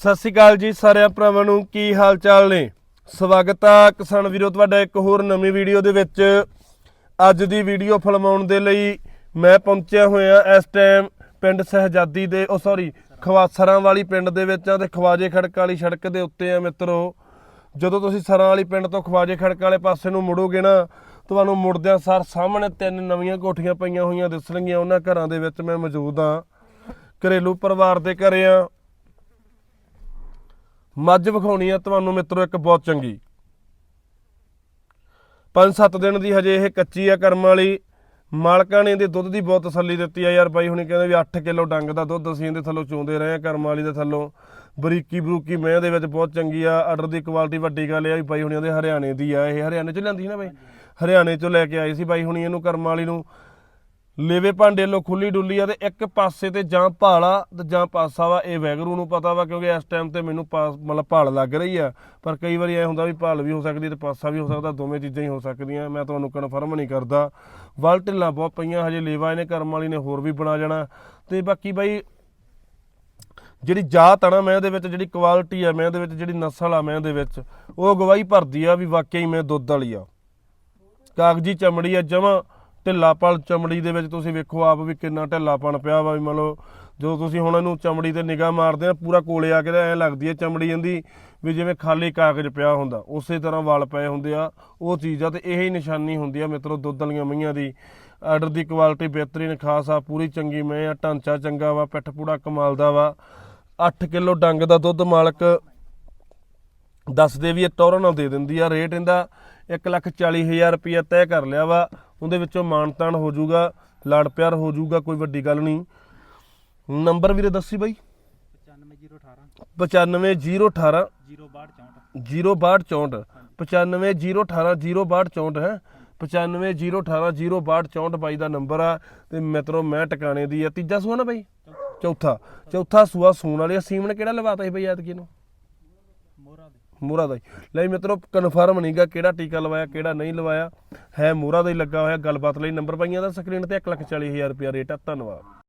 ਸਤਿ ਸ਼੍ਰੀ ਅਕਾਲ ਜੀ ਸਾਰਿਆਂ ਭਰਾਵਾਂ ਨੂੰ, ਕੀ ਹਾਲ ਚਾਲ ਨੇ? ਸਵਾਗਤ ਆ ਕਿਸਾਨ ਵੀਰੋ, ਤੁਹਾਡਾ ਇੱਕ ਹੋਰ ਨਵੀਂ ਵੀਡੀਓ ਦੇ ਵਿੱਚ। ਅੱਜ ਦੀ ਵੀਡੀਓ ਫਿਲਮਾਉਣ ਦੇ ਲਈ ਮੈਂ ਪਹੁੰਚਿਆ ਹੋਇਆ ਇਸ ਟਾਈਮ ਪਿੰਡ ਸਹਜਾਦੀ ਦੇ, ਉਹ ਸੌਰੀ ਖਵਾਸਰਾਂ ਵਾਲੀ ਪਿੰਡ ਦੇ ਵਿੱਚ ਆ ਤੇ ਖਵਾਜੇ ਖੜਕ ਵਾਲੀ ਸੜਕ ਦੇ ਉੱਤੇ ਆ ਮਿੱਤਰੋ। ਜਦੋਂ ਤੁਸੀਂ ਸਰਾਂ ਵਾਲੀ ਪਿੰਡ ਤੋਂ ਖਵਾਜੇ ਖੜਕ ਵਾਲੇ ਪਾਸੇ ਨੂੰ ਮੁੜੋਗੇ ਨਾ, ਤੁਹਾਨੂੰ ਮੁੜਦਿਆਂ ਸਾਰ ਸਾਹਮਣੇ ਤਿੰਨ ਨਵੀਆਂ ਕੋਠੀਆਂ ਪਈਆਂ ਹੋਈਆਂ ਦਿਸਣਗੀਆਂ ਉਹਨਾਂ ਘਰਾਂ ਦੇ ਵਿੱਚ ਮੈਂ ਮੌਜੂਦ ਆ। ਘਰੇਲੂ ਪਰਿਵਾਰ ਦੇ ਘਰੇ ਆ। ਮੱਝ ਵਿਖਾਉਣੀ ਆ ਤੁਹਾਨੂੰ ਮਿੱਤਰੋ ਇੱਕ ਬਹੁਤ ਚੰਗੀ। 5-7 ਦਿਨ ਦੀ ਹਜੇ ਇਹ ਕੱਚੀ ਆ ਕਰਮ ਵਾਲੀ। ਮਾਲਕਾਂ ਨੇ ਇਹਦੇ ਦੁੱਧ ਦੀ ਬਹੁਤ ਤਸੱਲੀ ਦਿੱਤੀ ਆ ਯਾਰ ਬਾਈ, ਹੁਣੀ ਕਹਿੰਦੇ ਵੀ 8 ਕਿਲੋ ਡੰਗ ਦਾ ਦੁੱਧ ਅਸੀਂ ਇਹਦੇ ਥੱਲੋਂ ਚੋਂਦੇ ਰਹੇ ਆ ਕਰਮ ਵਾਲੀ ਦੇ ਥੱਲੋਂ। ਬਰੀਕੀ ਬਰੂਕੀ ਮੈਂ ਦੇ ਵਿੱਚ ਬਹੁਤ ਚੰਗੀ ਆ ਆਰਡਰ ਦੀ ਕੁਆਲਿਟੀ ਵੱਡੀ ਗੱਲ ਇਹ ਆ ਵੀ ਬਾਈ ਹੁਣੀ ਦੇ ਹਰਿਆਣੇ ਦੀ ਆ, ਇਹ ਹਰਿਆਣੇ ਚ ਲਿਆਂਦੀ ਸੀ ਨਾ ਬਾਈ? ਹਰਿਆਣੇ ਚੋਂ ਲੈ ਕੇ ਆਈ ਸੀ ਬਾਈ ਹੁਣੀ ਇਹਨੂੰ ਕਰਮ ਵਾਲੀ ਨੂੰ। ਲੇਵੇ ਭਾਂਡੇ ਲੋ ਖੁੱਲੀ ਡੁੱਲੀ ਆ ਤੇ ਇੱਕ ਪਾਸੇ ਤੇ ਜਾਂ ਭਾਲਾ ਤੇ ਜਾਂ ਪਾਸਾ ਵਾ, ਇਹ ਵੈਗਰੂ ਨੂੰ ਪਤਾ ਵਾ ਕਿਉਂਕਿ ਇਸ ਟਾਈਮ ਤੇ ਮੈਨੂੰ ਪਾਸ ਮਤਲਬ ਭਾਲ ਲੱਗ ਰਹੀ ਆ। ਪਰ ਕਈ ਵਾਰੀ ਐ ਹੁੰਦਾ ਵੀ ਭਾਲ ਵੀ ਹੋ ਸਕਦੀ ਤੇ ਪਾਸਾ ਵੀ ਹੋ ਸਕਦਾ, ਦੋਵੇਂ ਚੀਜ਼ਾਂ ਹੀ ਹੋ ਸਕਦੀਆਂ। ਮੈਂ ਤੁਹਾਨੂੰ ਕਨਫਰਮ ਨਹੀਂ ਕਰਦਾ। ਵਲ ਢਿੱਲਾਂ ਬਹੁਤ ਪਈਆਂ, ਹਜੇ ਲੇਵਾ ਇਹਨੇ ਕਰਮ ਵਾਲੀ ਨੇ ਹੋਰ ਵੀ ਬਣਾ ਜਾਣਾ। ਤੇ ਬਾਕੀ ਬਾਈ, ਜਿਹੜੀ ਜਾਤ ਆ ਨਾ ਮੈਂ ਇਹਦੇ ਵਿੱਚ, ਜਿਹੜੀ ਕੁਆਲਿਟੀ ਆ, ਮੈਂ ਇਹਦੇ ਵਿੱਚ ਜਿਹੜੀ ਨਸਲ ਆ, ਮੈਂ ਇਹਦੇ ਵਿੱਚ, ਉਹ ਗਵਾਹੀ ਭਰਦੀ ਆ ਵੀ ਵਾਕਈ ਮੈਂ ਦੁੱਧ ਵਾਲੀ ਆ। ਕਾਗਜੀ ਚਮੜੀ ਆ ਜਮਾ। ਢਿੱਲਾਪਣ ਚਮੜੀ ਦੇ ਵਿੱਚ ਤੁਸੀਂ ਵੇਖੋ ਆਪ ਵੀ ਕਿੰਨਾ ਢਿੱਲਾਪਣ ਪਿਆ ਵਾ ਵੀ ਮੰਨ ਲਓ ਜਦੋਂ ਤੁਸੀਂ ਹੁਣ ਇਹਨੂੰ ਚਮੜੀ ਤੇ ਨਿਗਾਹ ਮਾਰਦੇ ਆ, ਪੂਰਾ ਕੋਲੇ ਆ ਕੇ ਐ ਲੱਗਦੀ ਹੈ ਚਮੜੀ ਇਹਦੀ ਵੀ ਜਿਵੇਂ ਖਾਲੀ ਕਾਗਜ਼ ਪਿਆ ਹੁੰਦਾ। ਉਸੇ ਤਰ੍ਹਾਂ ਵਾਲ ਪਏ ਹੁੰਦੇ ਆ, ਉਹ ਚੀਜ਼ ਆ ਤੇ ਇਹੀ ਨਿਸ਼ਾਨੀ ਹੁੰਦੀ ਆ ਮਿੱਤਰੋ, ਦੁੱਧ ਵਾਲੀਆਂ ਮਈਆਂ ਦੀ। ਆਰਡਰ ਦੀ ਕੁਆਲਿਟੀ ਬਿਹਤਰੀਨ, ਖਾਸ ਆ, ਪੂਰੀ ਚੰਗੀ ਮੈਂ ਆ, ਢਾਂਚਾ ਚੰਗਾ ਵਾ, ਪਿੱਠ ਪੂੜਾ ਕਮਾਲ ਦਾ ਵਾ। 8 ਕਿਲੋ ਡੰਗ ਦਾ ਦੁੱਧ ਮਾਲਕ ਦੱਸਦੇ ਵੀ ਇਹ ਟੌਰਾਂ ਨਾਲ ਦੇ ਦਿੰਦੀ ਆ, ਰੇਟ ਇਹਦਾ 140000 ਰੁਪਇਆ ਤੈਅ ਕਰ ਲਿਆ ਵਾ। ਉਹਦੇ ਵਿੱਚੋਂ ਮਾਨਤਾਨ ਹੋ ਜਾਊਗਾ ਲੜ ਪਿਆਰ ਹੋ ਜਾਊਗਾ ਕੋਈ ਵੱਡੀ ਗੱਲ ਨਹੀਂ। ਨੰਬਰ ਵੀਰੇ ਦੱਸੀ ਬਾਈ। 95018 95018 06264 06264 95018 ਹੈ। 9501806264 ਬਾਈ ਦਾ ਨੰਬਰ ਆ। ਤੇ ਮਿੱਤਰੋ ਮੈਂ ਟਿਕਾਣੇ ਦੀ ਆ। ਤੀਜਾ ਸੂਆ ਨਾ ਬਾਈ? ਚੌਥਾ। ਚੌਥਾ। ਸੂਆ ਸੂਣ ਵਾਲੀ। ਸੀਮਨ ਕਿਹੜਾ ਲਵਾਤਾ ਸੀ ਬਾਈ ਐਤਕੀ ਨੂੰ ਮੋਹਰਾ ਦੇ। ਮੋਰਾ ਦਾ ਹੀ। ਲੈ ਮਿੱਤਰੋ ਕਨਫਰਮ ਨਹੀਂਗਾ ਕਿਹੜਾ ਟੀਕਾ ਲਵਾਇਆ, ਕਿਹੜਾ ਨਹੀਂ ਲਵਾਇਆ। ਹੈ ਮੋਹਰਾ ਦਾ ਹੀ ਲੱਗਾ ਹੋਇਆ, ਗੱਲਬਾਤ ਲਈ ਨੰਬਰ ਪਾਈਆਂ ਦਾ ਸਕਰੀਨ ਤੇ 140000 ਰੁਪਿਆ ਰੇਟ ਆ। ਧੰਨਵਾਦ।